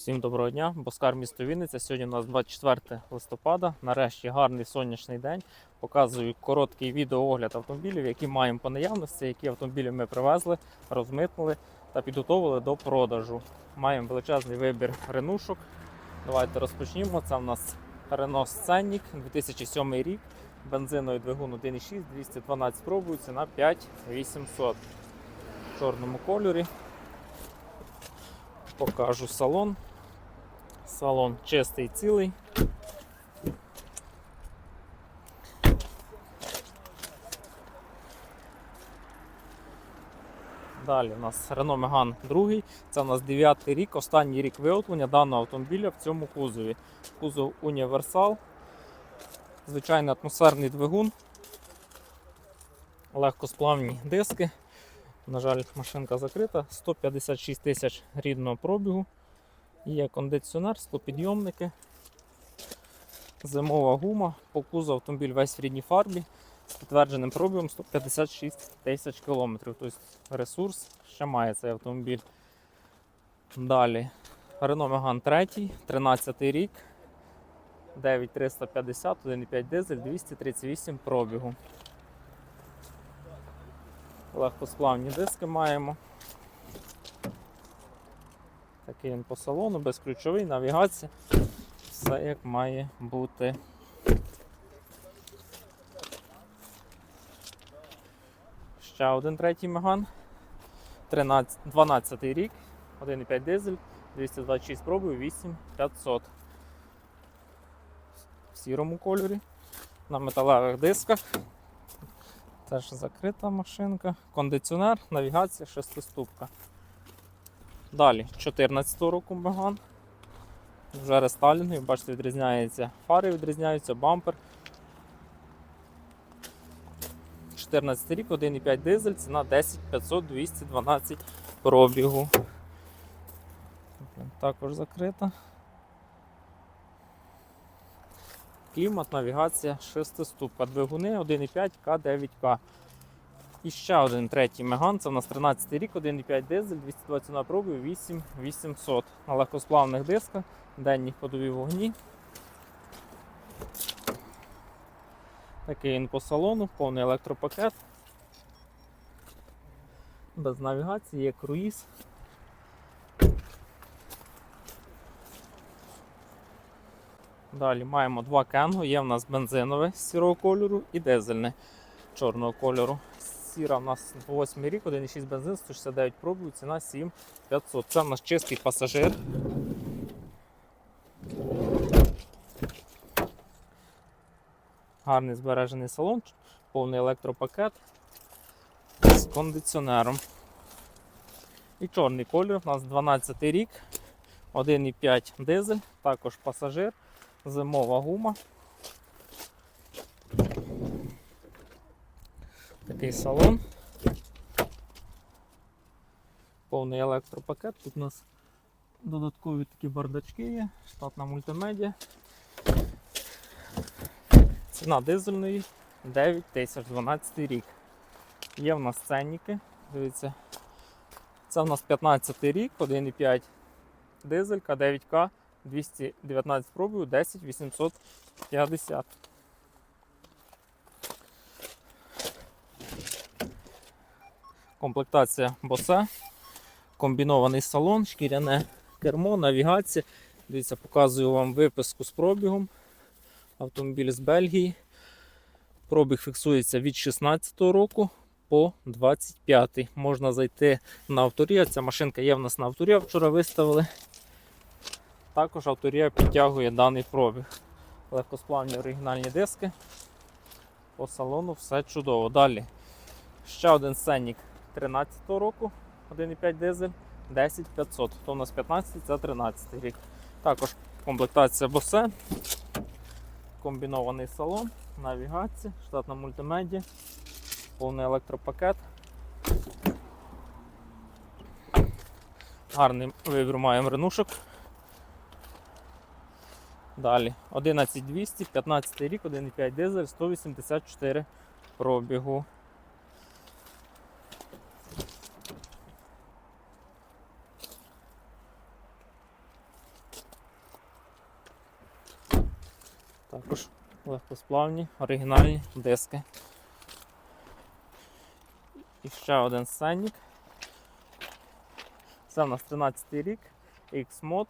Всім доброго дня, Боскар місто Вінниця. Сьогодні у нас 24 листопада. Нарешті гарний сонячний день. Показую короткий відеоогляд автомобілів, які маємо по наявності, які автомобілі ми привезли, розмитнили та підготовили до продажу. Маємо величезний вибір ренушок. Давайте розпочнімо. Це у нас Renault Scenic 2007 рік. Бензиновий двигун 1.6, 212 пробую, ціна 5800 в чорному кольорі. Покажу салон. Салон чистий цілий. Далі у нас Renault Megane 2. Це у нас 9 рік, останній рік виготовлення даного автомобіля в цьому кузові. Кузов універсал. Звичайний атмосферний двигун. Легкосплавні диски. На жаль, машинка закрита. 156 тисяч рідного пробігу. Є кондиціонер, склопідйомники, зимова гума, по кузову автомобіль весь в рідній фарбі з підтвердженим пробігом 156 тисяч кілометрів. Тобто ресурс ще має цей автомобіль. Далі Renault Megane 3, 13 рік, 9350, 1,5 дизель, 238 пробігу. Легкосплавні диски маємо. Такий він по салону, безключовий, навігація. Все як має бути. Ще один третій меган. 13, 12 рік, 1,5 дизель, 226 пробів, 8500. В сірому кольорі. На металевих дисках. Теж закрита машинка. Кондиціонер, навігація, шестиступка. Далі 14 року Меган. Вже рестайлінговий, бачите, відрізняється фари, відрізняються, бампер. 14 рік, 1,5 дизель, ціна 10 500 212 пробігу. Також закрита. Клімат, навігація, шестиступка. Двигуни 1,5 К9К. І ще один третій меган. Це у нас 13 рік, 1,5 дизель, 220 на пробів, 8800 на легкосплавних дисках, денні ходові вогні. Такий він по салону, повний електропакет. Без навігації, є круїз. Далі маємо два кенго, є в нас бензинове сірого кольору і дизельне чорного кольору. Сіра у нас 8 рік, 1,6 бензин, 169 пробів, ціна 7500. Це в нас чистий пасажир. Гарний збережений салон, повний електропакет з кондиціонером. І чорний колір у нас 12 рік, 1,5 дизель, також пасажир, зимова гума. Такий салон. Повний електропакет. Тут у нас додаткові такі бардачки є, штатна мультимедіа. Ціна дизельної 9 тисяч 12 рік. Є в нас ценники. Дивіться. Це в нас 15 рік, 1,5 дизелька, 9К, 219 пробів, 10 850. Комплектація босе, комбінований салон, шкіряне кермо, навігація. Дивіться, показую вам виписку з пробігом. Автомобіль з Бельгії. Пробіг фіксується від 16 року по 25. Можна зайти на авторія. Ця машинка є в нас на авторія, вчора виставили. Також авторія підтягує даний пробіг. Легкосплавні оригінальні диски. По салону все чудово. Далі. Ще один сценік 13 року, 1,5 дизель, 10500. То у нас 15, це 13 рік. Також комплектація босе, комбінований салон, навігація, штатна мультимедіа, повний електропакет. Гарний вибір маємо ренушок. Далі 11200, 15 рік, 1,5 дизель, 184 пробігу. Також легкосплавні, оригінальні диски. І ще один сценник. Це в нас 13 рік, X-Mod,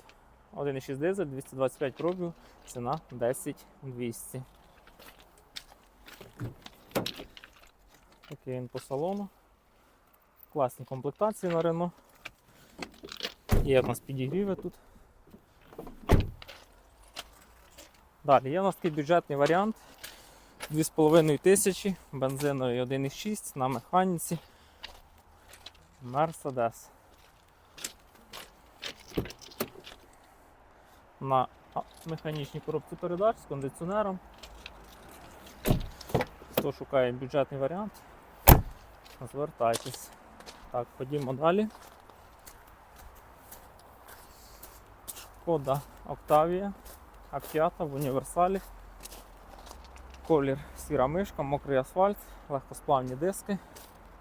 1,6 дизель, 225 пробів, ціна 10200. Такий він по салону. Класні комплектації на Рено. Є у нас підігріви тут. Далі є у нас такий бюджетний варіант. 2,5 тисячі, бензиновий 1,6 на механіці. Мерседес. На механічній коробці передач з кондиціонером. Хто шукає бюджетний варіант, звертайтесь. Так, ходімо далі. Шкода Октавія, А5 в універсалі. Колір сіра мишка, мокрий асфальт, легкосплавні диски.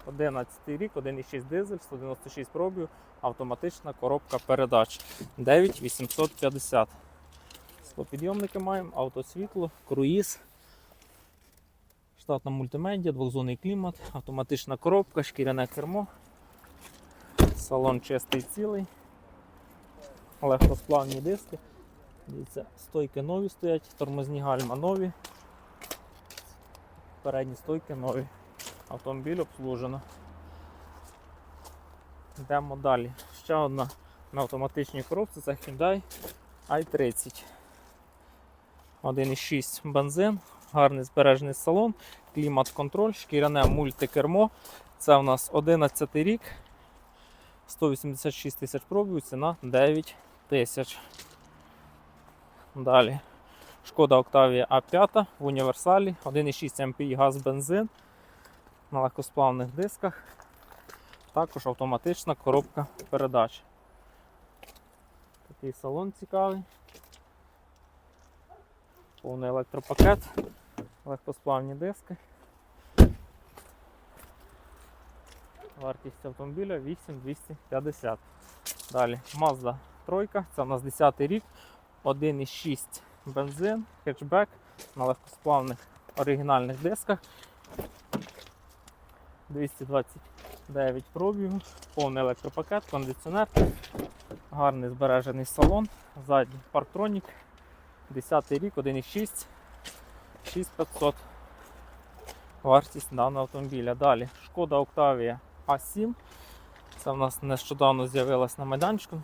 11 рік, 1,6 дизель, 196 пробів, автоматична коробка передач 9850. Склопідйомники маємо, автосвітло, круїз, штатна мультимедіа, двохзонний клімат, автоматична коробка, шкіряне кермо, салон чистий цілий, легкосплавні диски. Дивіться, стойки нові стоять, тормозні гальма нові. Передні стойки нові. Автомобіль обслужено. Йдемо далі. Ще одна на автоматичній коробці це Hyundai i30. 1,6 бензин, гарний збережений салон, клімат-контроль, шкіряне мультикермо. Це у нас 11 рік, 186 тисяч пробів, ціна 9 тисяч. Далі. Шкода Octavia A5 в універсалі, 1,6 MPI газ бензин на легкосплавних дисках. Також автоматична коробка передач. Такий салон цікавий. Повний електропакет, легкосплавні диски. Вартість автомобіля 8250. Далі Mazda 3, це у нас 10 рік, 1,6 бензин, хетчбек на легкосплавних оригінальних дисках. 229 пробігу, повний електропакет, кондиціонер, гарний збережений салон, задній парктронік, 10 рік, 1,6, 6500. Вартість даного автомобіля. Далі Шкода Octavia A7. Це в нас нещодавно з'явилась на майданчику.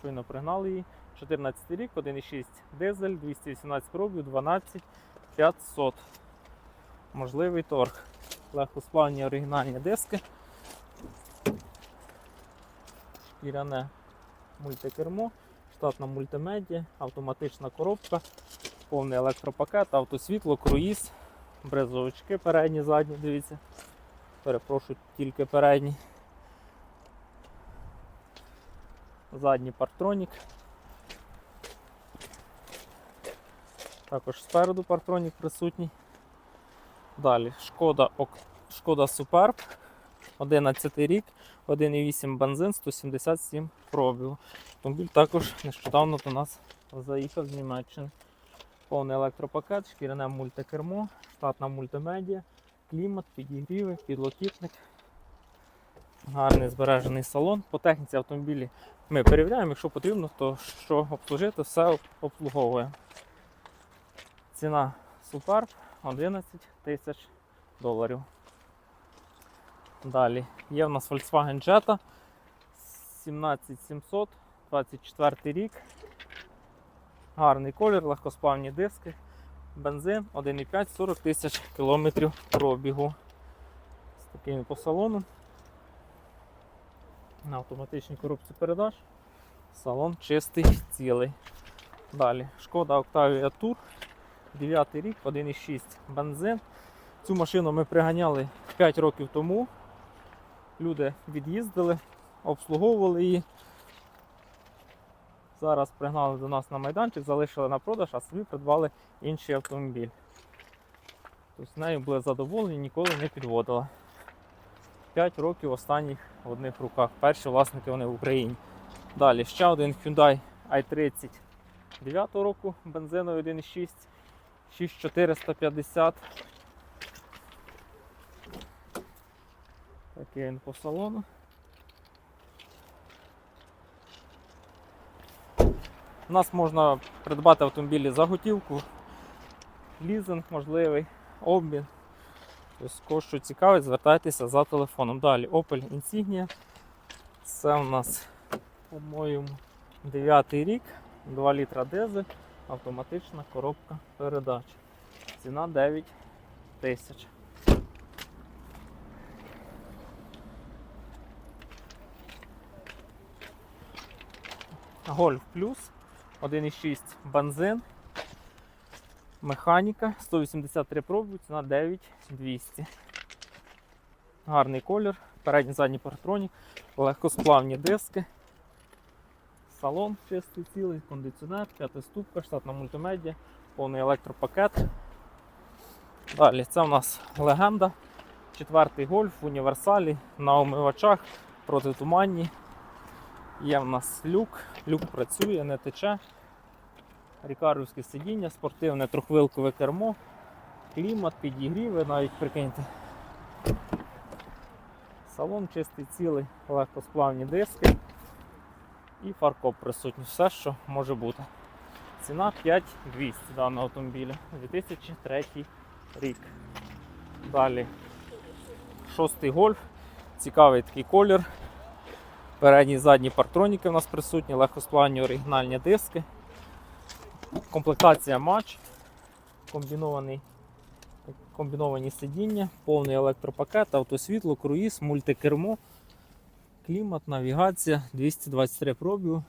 Щойно пригнали її. 14 рік, 1,6 дизель, 218 пробів, 12 500. Можливий торг. Легкосплавні оригінальні диски. Шкіряне мультикермо, штатна мультимедіа, автоматична коробка, повний електропакет, автосвітло, круїз, брезовички передні, задні, дивіться. Перепрошую, тільки передні. Задній партронік. Також спереду партронік присутній. Далі шкода, шкода Superb, 11 рік, 1,8 бензин, 177 пробів. Автомобіль також нещодавно до нас заїхав з Німеччини. Повний електропакет, шкіряне мультикермо, штатна мультимедіа, клімат, підігріви, підлокітник. Гарний збережений салон. По техніці автомобілі ми перевіряємо, якщо потрібно, то що обслужити, все обслуговує. Ціна Superb 11 тисяч доларів. Далі є в нас Volkswagen Jetta 17700, 24 рік. Гарний колір, легкосплавні диски, бензин 1,5, 40 тисяч кілометрів пробігу. З таким по салону. На автоматичній коробці передач. Салон чистий, цілий. Далі шкода Octavia Tour 9 рік, 1,6 бензин. Цю машину ми приганяли 5 років тому. Люди від'їздили, обслуговували її. Зараз пригнали до нас на майданчик, залишили на продаж, а собі придбали інший автомобіль. Тобто нею були задоволені, ніколи не підводила. 5 років останніх в одних руках. Перші власники вони в Україні. Далі ще один Hyundai i30 9 року, бензиновий 1,6. 6450. Такий він по салону. У нас можна придбати автомобілі за готівку, лізинг можливий, обмін. Тобто, що цікавить, звертайтеся за телефоном. Далі Opel Insignia. Це у нас, по-моєму, 9 рік, 2 літра дизель, автоматична коробка передач. Ціна 9 тисяч. Гольф плюс 1,6 бензин. Механіка 183 пробу, ціна 9200. Гарний колір, передній задній парктронік, легкосплавні диски. Салон чистий цілий, кондиціонер, п'ята ступка, штатна мультимедіа, повний електропакет. Далі це у нас легенда. Четвертий гольф в універсалі на омивачах протитуманні. Є в нас люк, люк працює, не тече. Рікарівське сидіння, спортивне трохвилкове кермо, клімат, підігріви, навіть прикиньте. Салон чистий цілий, легкосплавні диски і фаркоп присутній. Все, що може бути. Ціна 5200 даного автомобіля. 2003 рік. Далі шостий гольф. Цікавий такий колір. Передні і задні партроніки у нас присутні, легкосплавні оригінальні диски. Комплектація матч, комбіновані сидіння, повний електропакет, автосвітло, круїз, мультикермо, клімат, навігація, 223 пробігу.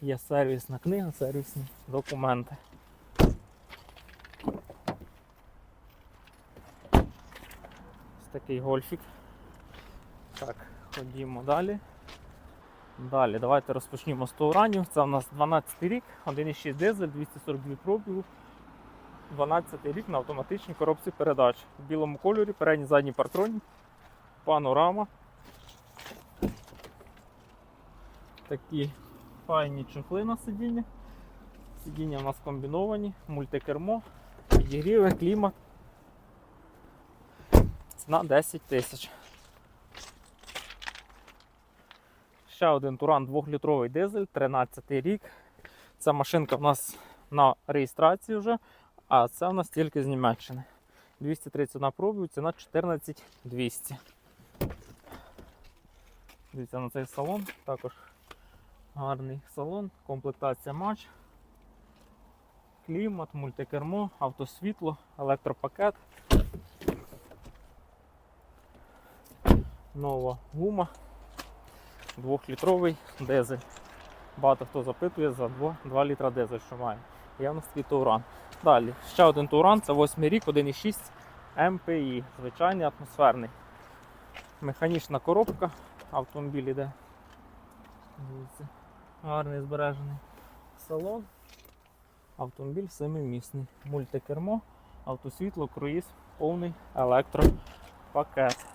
Є сервісна книга, сервісні документи. Ось такий гольфік. Так, ходімо далі. Далі, давайте розпочнімо з Touranів. Це у нас 12 рік, 1,6 дизель, 242 пробігу. 12 рік на автоматичній коробці передач. В білому кольорі, передній задній партронік, панорама. Такі файні чохли на сидіння. Сидіння у нас комбіновані, мультикермо, підігріви, клімат. Ціна 10 тисяч. Ще один Туран 2-літровий дизель, 13 рік. Ця машинка в нас на реєстрації вже, а це в нас тільки з Німеччини. 231 пробів, ціна 14 200. Дивіться на цей салон, також гарний салон, комплектація матч, клімат, мультикермо, автосвітло, електропакет. Нова гума. Двохлітровий дизель. Багато хто запитує за 2, 2 літра дизель, що має. Є в нас такий Тауран. Далі, ще один Тауран, це 8 рік, 1,6 МПІ, звичайний атмосферний. Механічна коробка, автомобіль іде. Дивіться, гарний збережений салон. Автомобіль семимісний. Мультикермо, автосвітло, круїз, повний електропакет.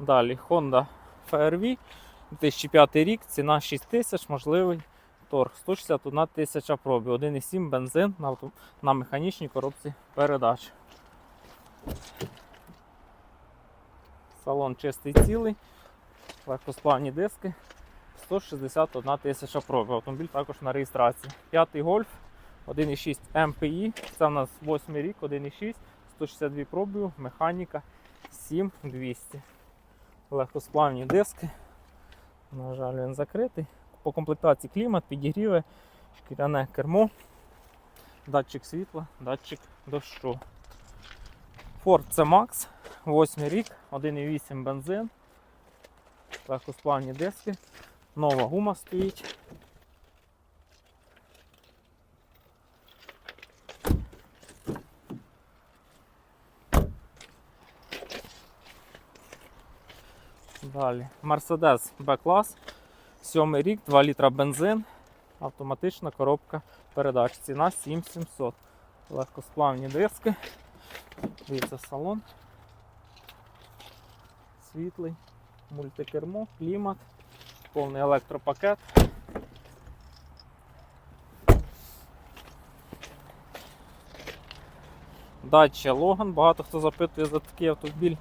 Далі Honda FRV 2005 рік, ціна 6 тисяч, можливий торг 161 тисяча пробів, 1,7 бензин на, авто... на механічній коробці передач. Салон чистий цілий, легкосплавні диски, 161 тисяча пробів. Автомобіль також на реєстрації. П'ятий гольф, 1,6 МПІ, це у нас 8 рік, 1,6, 162 пробів, механіка 7200 легкосплавні диски. На жаль, він закритий. По комплектації клімат, підігріви, шкіряне кермо, датчик світла, датчик дощу. Ford C-Max, 8 рік, 1,8 бензин, легкосплавні диски, нова гума стоїть. Далі. Mercedes B-клас. 7 рік, 2 літра бензин, автоматична коробка передач. Ціна 7700. Легкосплавні диски. Дивіться салон. Світлий, мультикермо, клімат, повний електропакет. Дача Логан, багато хто запитує за такий автомобіль.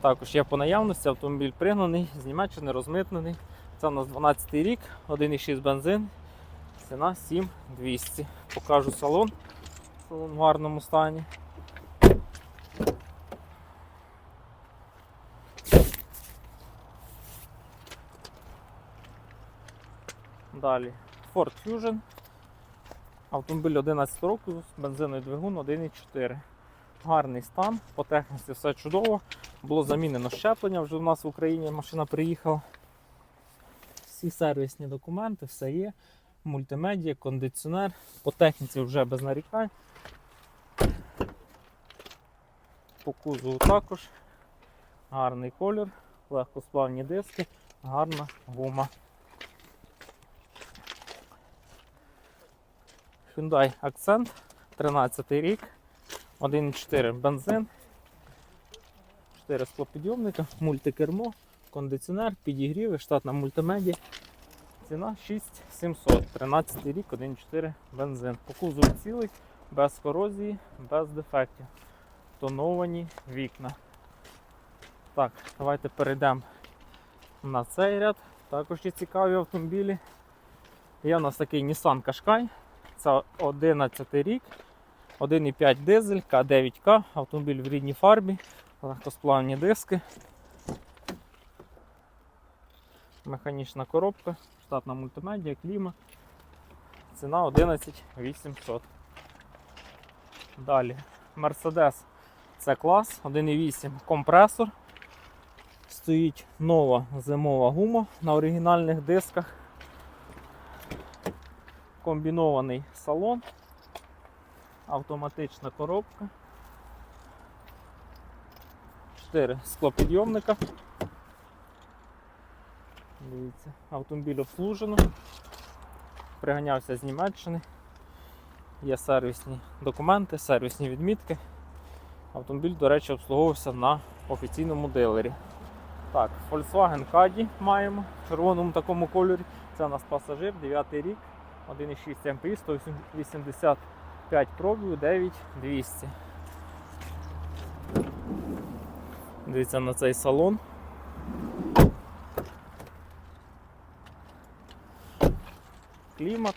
Також є по наявності, автомобіль пригнаний, з Німеччини розмитнений. Це у нас 12 рік, 1,6 бензин, ціна 7200. Покажу салон. Салон в гарному стані. Далі Ford Fusion. Автомобіль 11 років, бензиновий двигун 1,4. Гарний стан, по техніці все чудово. Було замінено щеплення, вже в нас в Україні машина приїхала. Всі сервісні документи, все є. Мультимедіа, кондиціонер. По техніці вже без нарікань. По кузову також. Гарний колір, легкосплавні диски, гарна гума. Hyundai Accent, 13 рік, 1,4 бензин, 4 склопідйомника, мультикермо, кондиціонер, підігріви, штатна мультимедіа. Ціна 6700, 13 рік, 1,4 бензин. По кузову цілий, без корозії, без дефектів. Тоновані вікна. Так, давайте перейдемо на цей ряд. Також є цікаві автомобілі. Є у нас такий Nissan Qashqai. Це 11 рік, 1,5 дизель, К9К, автомобіль в рідній фарбі, легкосплавні диски, механічна коробка, штатна мультимедіа, кліма. Ціна 11 800. Далі Mercedes це клас, 1,8 компресор. Стоїть нова зимова гума на оригінальних дисках комбінований салон, автоматична коробка, 4 склопідйомника. Дивіться, автомобіль обслужено, приганявся з Німеччини, є сервісні документи, сервісні відмітки. Автомобіль, до речі, обслуговувався на офіційному дилері. Так, Volkswagen Caddy маємо в червоному такому кольорі. Це у нас пасажир, 9 рік. 1,6 МПІ, 185 пробів, 9200. Дивіться на цей салон. Клімат.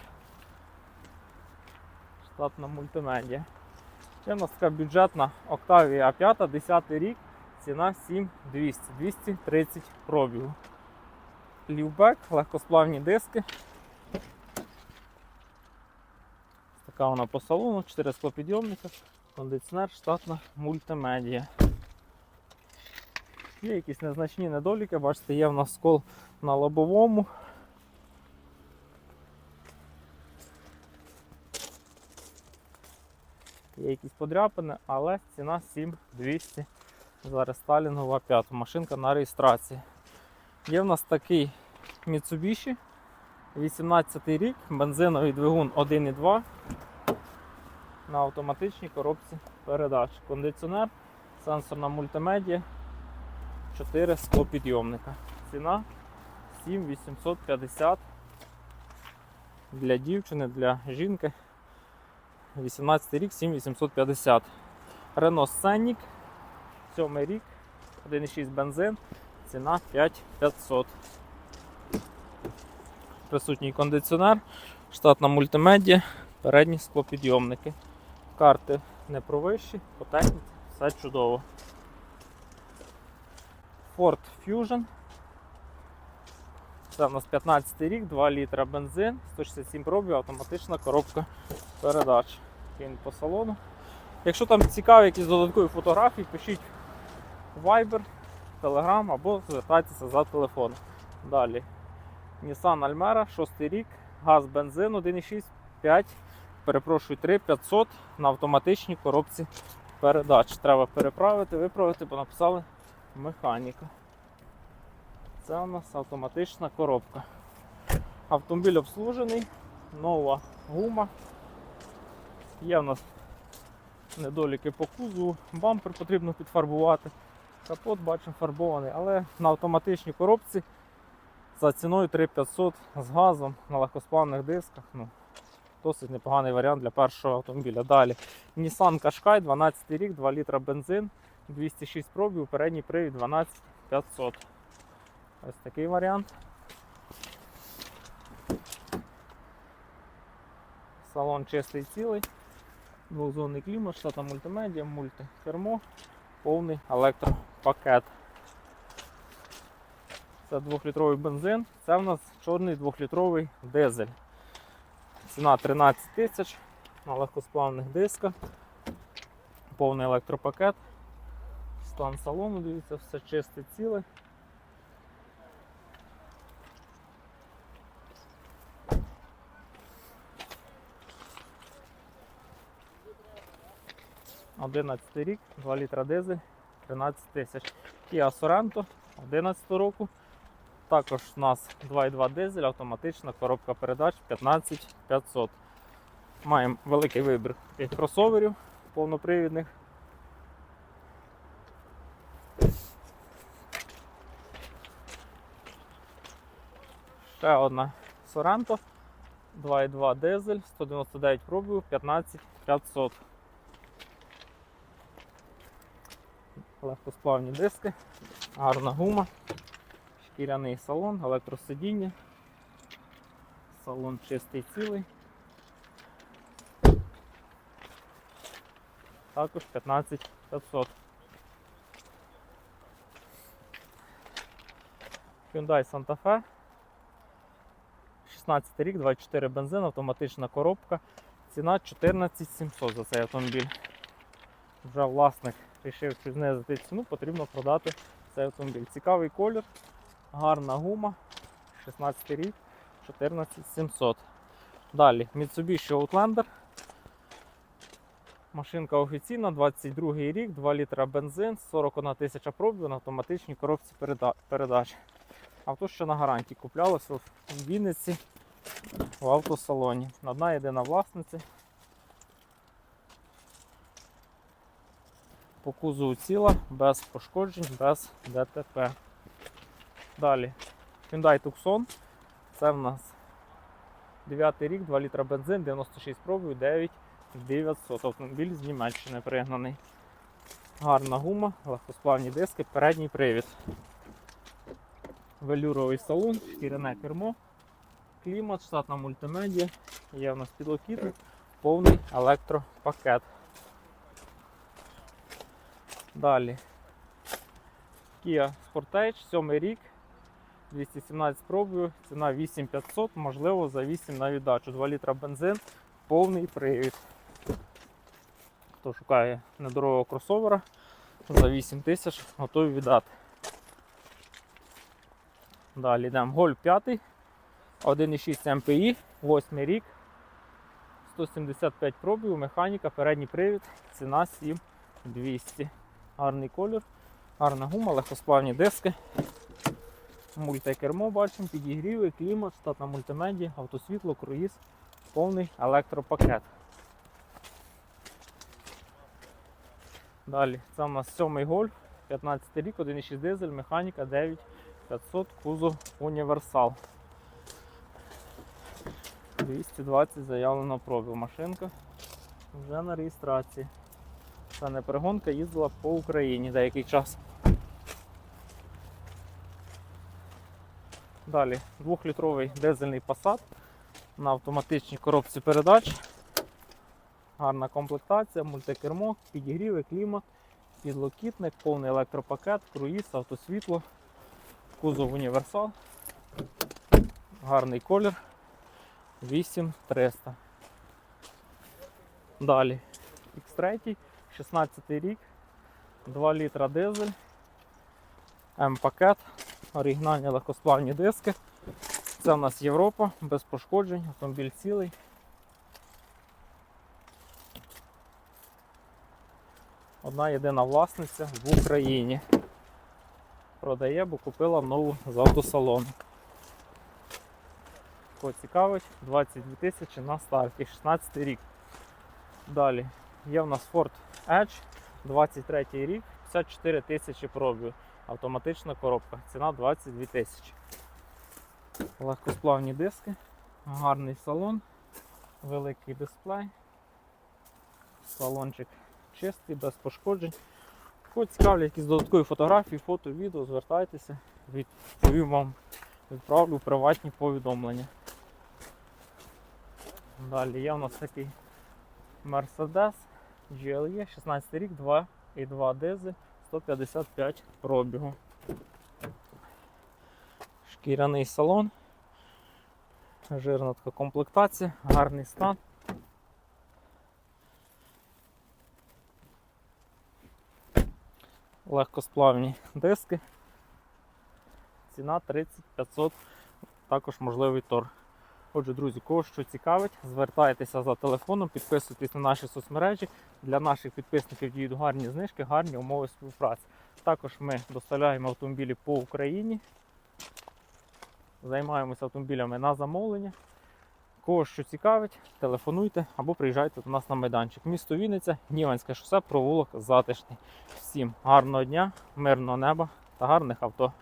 Штатна мультимедіа. Це у нас така бюджетна Octavia A5, 10 рік, ціна 7200, 230 пробігу. Лівбек, легкосплавні диски. Така вона по салону, 4 склопідйомника, кондиціонер, штатна мультимедіа. Є якісь незначні недоліки, бачите, є в нас скол на лобовому. Є якісь подряпини, але ціна 7200 за рестайлінгова 5 машинка на реєстрації. Є в нас такий Mitsubishi 18 рік, бензиновий двигун 1,2 на автоматичній коробці передач. Кондиціонер, сенсорна мультимедіа, 4 склопідйомника. Ціна 7850 для дівчини, для жінки. 18 рік, 7850. Renault Scenic, 7 рік, 1,6 бензин, ціна 5500 присутній кондиціонер, штатна мультимедіа, передні склопідйомники. Карти не провищі, по техніці все чудово. Ford Fusion. Це у нас 15 рік, 2 літра бензин, 167 пробів, автоматична коробка передач. Він по салону. Якщо там цікаві якісь додаткові фотографії, пишіть Viber, Telegram або звертайтеся за телефоном. Далі. Nissan Almera, 6 рік, газ бензин 1,6, 5, перепрошую, 3500 на автоматичній коробці передач. Треба переправити, виправити, бо написали механіка. Це у нас автоматична коробка. Автомобіль обслужений, нова гума. Є в нас недоліки по кузову, бампер потрібно підфарбувати. Капот бачимо фарбований, але на автоматичній коробці за ціною 3500 з газом на легкосплавних дисках. Ну, Досить непоганий варіант для першого автомобіля. Далі Nissan Qashqai, 12 рік, 2 літра бензин, 206 пробів, передній привід 12500. Ось такий варіант. Салон чистий цілий, двохзонний клімат, штатна мультимедіа, мультикермо, повний електропакет. Це 2-літровий бензин, це в нас чорний 2-літровий дизель. Ціна 13 тисяч на легкосплавних дисках, повний електропакет. Стан салону, дивіться, все чисте ціле. Одинадцятий рік, 2 літра дизель, 13 тисяч. Kia Sorento 11 року. Також у нас 2,2 дизель, автоматична коробка передач 15500. Маємо великий вибір таких кросоверів повнопривідних. Ще одна Sorento 2,2 дизель, 199 пробів, 15500. Легкосплавні диски, гарна гума, шкіряний салон, електросидіння, салон чистий цілий. Також 15500. Hyundai Santa Fe. 16 рік, 24 бензин, автоматична коробка. Ціна 14700 за цей автомобіль. Вже власник вирішив знизити ціну, потрібно продати цей автомобіль. Цікавий колір, гарна гума, 16 рік, 14700. Далі Mitsubishi Outlander. Машинка офіційна, 22 рік, 2 літра бензин, 41 тисяча пробів на автоматичній коробці переда- передач. Авто ще на гарантії куплялося в Вінниці в автосалоні. Одна єдина власниця. По кузову ціла, без пошкоджень, без ДТП. Далі Hyundai Tucson. Це в нас 9 рік, 2 літра бензин, 96 пробів, 9900. Автомобіль з Німеччини пригнаний. Гарна гума, легкосплавні диски, передній привід. Велюровий салон, шкіряне кермо, клімат, штатна мультимедіа, є в нас підлокітник, повний електропакет. Далі Kia Sportage, 7 рік, 217 пробів, ціна 8500, можливо за 8 на віддачу. 2 літра бензин, повний привід. Хто шукає недорогого кросовера, за 8 тисяч готові віддати. Далі йдемо Golf 5, 1,6 MPI, 8 рік, 175 пробів, механіка, передній привід, ціна 7200. Гарний колір, гарна гума, легкосплавні диски. Мультикермо бачимо, підігріви, клімат, штатна мультимедіа, автосвітло, круїз, повний електропакет. Далі, це у нас сьомий гольф, 15 рік, 1,6 дизель, механіка 9500, кузов універсал. 220 заявлено пробів. Машинка вже на реєстрації. Це не перегонка, їздила по Україні деякий час. Далі 2-літровий дизельний Passat на автоматичній коробці передач. Гарна комплектація, мультикермо, підігріви, клімат, підлокітник, повний електропакет, круїз, автосвітло, кузов універсал. Гарний колір. 8300. Далі X3, 16 рік, 2 літра дизель, М-пакет, оригінальні легкосплавні диски. Це у нас Європа, без пошкоджень, автомобіль цілий. Одна єдина власниця в Україні. Продає, бо купила нову з автосалону. Кого цікавить, 22 тисячі на старті, 16 рік. Далі є в нас Ford Edge, 23 рік, 54 тисячі пробів. Автоматична коробка. Ціна 22 тисячі. Легкосплавні диски, гарний салон, великий дисплей. Салончик чистий, без пошкоджень. Кого цікавлять якісь додаткові фотографії, фото, відео, звертайтеся, відповім вам, відправлю приватні повідомлення. Далі є у нас такий Mercedes GLE 16 рік, 2,2 дизель, 155 пробігу. Шкіряний салон. Жирна така комплектація, гарний стан. Легкосплавні диски. Ціна 30 500, також можливий торг. Отже, друзі, кого що цікавить, звертайтеся за телефоном, підписуйтесь на наші соцмережі. Для наших підписників діють гарні знижки, гарні умови співпраці. Також ми доставляємо автомобілі по Україні. Займаємося автомобілями на замовлення. Кого що цікавить, телефонуйте або приїжджайте до нас на майданчик. Місто Вінниця, Гніванське шосе, провулок затишний. Всім гарного дня, мирного неба та гарних авто.